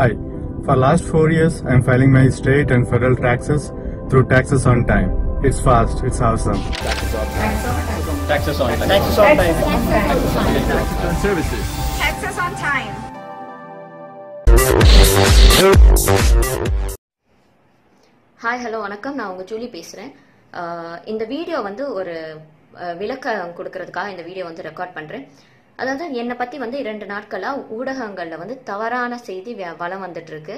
Hi. For last four years, I'm filing my state and federal taxes through Taxes on Time. It's fast. It's awesome. Taxes on time. Taxes on time. Taxes on services. Taxes on time. Hi hello வணக்கம் நான் உங்கள் Julie பேசுகிறேன் இந்த video வந்து ஒரு விளக்கம் கொடுக்கறதுக்காக இந்த வீடியோ வந்து ரெக்கார்ட் பண்ணுறேன் அதாவது என்னை பற்றி வந்து இரண்டு நாட்களாக ஊடகங்களில் வந்து தவறான செய்தி வளம் வந்துட்டு இருக்கு.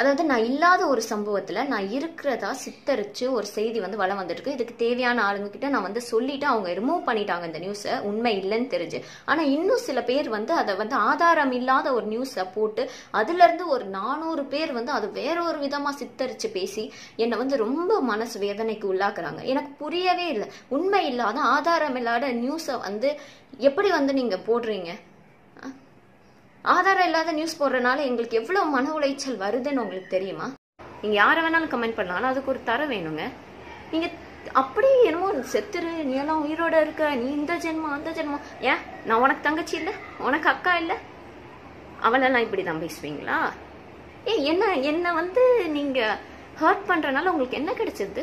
அதாவது நான் இல்லாத ஒரு சம்பவத்தில் நான் இருக்கிறதா சித்தரித்து ஒரு செய்தி வந்து வளம் வந்துருக்கு. இதுக்கு தேவையான ஆளுங்கக்கிட்ட நான் வந்து சொல்லிவிட்டு அவங்க ரிமூவ் பண்ணிட்டாங்க இந்த நியூஸை உண்மை இல்லைன்னு தெரிஞ்சு. ஆனால் இன்னும் சில பேர் வந்து அதை வந்து ஆதாரம் இல்லாத ஒரு நியூஸை போட்டு அதுலேருந்து ஒரு நானூறு பேர் வந்து அது வேற ஒரு விதமாக சித்தரித்து பேசி என்னை வந்து ரொம்ப மனசு வேதனைக்கு உள்ளாக்குறாங்க. எனக்கு புரியவே இல்லை. உண்மை இல்லாத ஆதாரம் இல்லாத நியூஸை வந்து எப்படி வந்து நீங்கள் போடுறீங்க? ஆதாரம் இல்லாத நியூஸ் போடுறதுனால எங்களுக்கு எவ்வளோ மன உளைச்சல் வருதுன்னு உங்களுக்கு தெரியுமா? நீங்கள் யாரை வேணாலும் கமெண்ட் பண்ணலாம். ஆனால் அதுக்கு ஒரு தர வேணுங்க. நீங்கள் அப்படியே என்னமோ செத்துரு நீ எல்லாம் உயிரோட இருக்க நீ இந்த ஜென்மம் அந்த ஜென்மம். ஏன்? நான் உனக்கு தங்கச்சி இல்லை? உனக்கு அக்கா இல்லை? அவளெல்லாம் இப்படி தான் பேசுவீங்களா? ஏ என்ன என்ன வந்து நீங்கள் ஹர்ட் பண்ணுறனால உங்களுக்கு என்ன கிடைச்சது?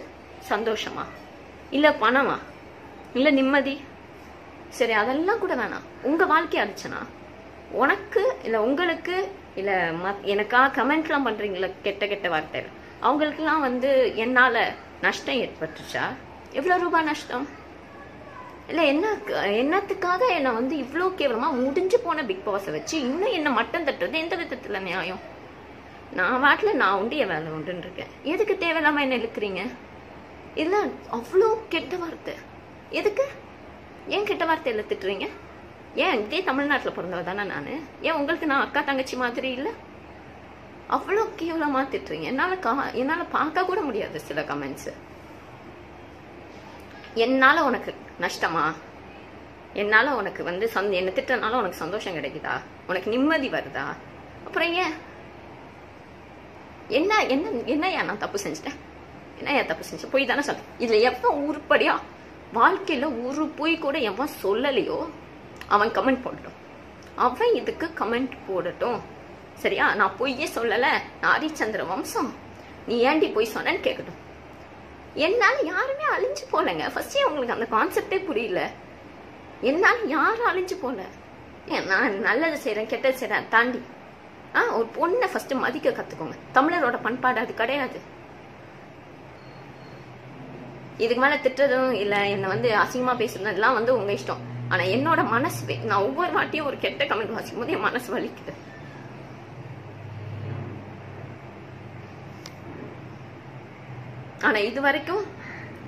சந்தோஷமா? இல்லை பணமா? இல்லை நிம்மதி? சரி அதெல்லாம் கூட வேணாம். உங்கள் வாழ்க்கையை அடிச்சனா உனக்கு இல்லை உங்களுக்கு இல்லை மத் எனக்காக கமெண்ட்லாம் பண்ணுறீங்களா கெட்ட கெட்ட வார்த்தை அவங்களுக்கெல்லாம் வந்து என்னால் நஷ்டம் ஏற்பட்டுச்சா? எவ்வளோ ரூபாய் நஷ்டம்? இல்லை என்ன என்னத்துக்காக என்னை வந்து இவ்வளோ கேவலமாக முடிஞ்சு போன பிக் பாஸை வச்சு இன்னும் என்ன மட்டம் தட்டுறது? எந்த விதத்தில் நியாயம்? நான் வாட்டில் நான் உண்டு என் வேலை உண்டுன்னு இருக்கேன். எதுக்கு தேவையில்லாமல் என்ன இழுக்கிறீங்க? இல்லை அவ்வளோ கெட்ட வார்த்தை. எதுக்கு? ஏன் கெட்ட வார்த்தையில் திட்டுறீங்க ஏன் இதே தமிழ்நாட்டில் பிறந்தவ தானே நான்? ஏன் உங்களுக்கு நான் அக்கா தங்கச்சி மாதிரி இல்லை? அவ்வளோ கேவலமாக திட்டுறீங்க என்னால் கா என்னால் பார்க்க கூட முடியாது சில கமெண்ட்ஸு என்னால் உனக்கு நஷ்டமா? என்னால் உனக்கு வந்து சந்த என்ன திட்டனால உனக்கு சந்தோஷம் கிடைக்குதா? உனக்கு நிம்மதி வருதா? அப்புறம் ஏன்? என்ன என்ன என்னையா நான் தப்பு செஞ்சிட்டேன்? என்னையா தப்பு செஞ்சேன் போய் தானே சொல்ல இதுல எப்போ உருப்படியா? வாழ்க்கையில ஒரு பொய் கூட எவன் சொல்லலையோ? அவன் கமெண்ட் போடட்டும். அவன் இதுக்கு கமெண்ட் போடட்டும். சரியா? நான் பொய்யே சொல்லல. நான் ஹரிச்சந்திர வம்சம். நீ ஏண்டி பொய் சொன்னேன்னு கேட்கட்டும் என்னால் யாருமே அழிஞ்சு போலங்க. ஃபர்ஸ்டே அவங்களுக்கு அந்த கான்செப்டே புரியல. என்னால் யாரும் அழிஞ்சு போல. நான் நல்லது செய்கிறேன் கெட்டது செய்கிறேன் தாண்டி. ஆ ஒரு பொண்ணை ஃபர்ஸ்ட் மதிக்க கத்துக்கோங்க. தமிழரோட பண்பாடு அது கிடையாது. இதுக்கு மேல திட்டுறதும் இல்லை. என்னை வந்து அசிங்கமா பேசுறதும் எல்லாம் வந்து உங்கள் இஷ்டம். ஆனா என்னோட மனசு நான் ஒவ்வொரு வாட்டியும் ஒரு கெட்ட கமெண்ட் வாசிக்கும் போது என் மனசு வலிக்குது. ஆனா இது வரைக்கும்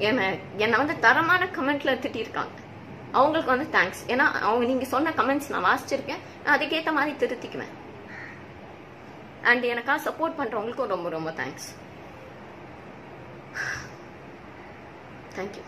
என்னை என்னை வந்து தரமான கமெண்ட்ல திட்டியிருக்காங்க அவங்களுக்கு வந்து தேங்க்ஸ் ஏன்னா அவங்க நீங்க சொன்ன கமெண்ட்ஸ் நான் வாசிச்சிருக்கேன். நான் அதுக்கேற்ற மாதிரி திருத்திக்குவேன். அண்ட் எனக்காக சப்போர்ட் பண்றவங்களுக்கும் ரொம்ப ரொம்ப தேங்க்ஸ் தேங்க்யூ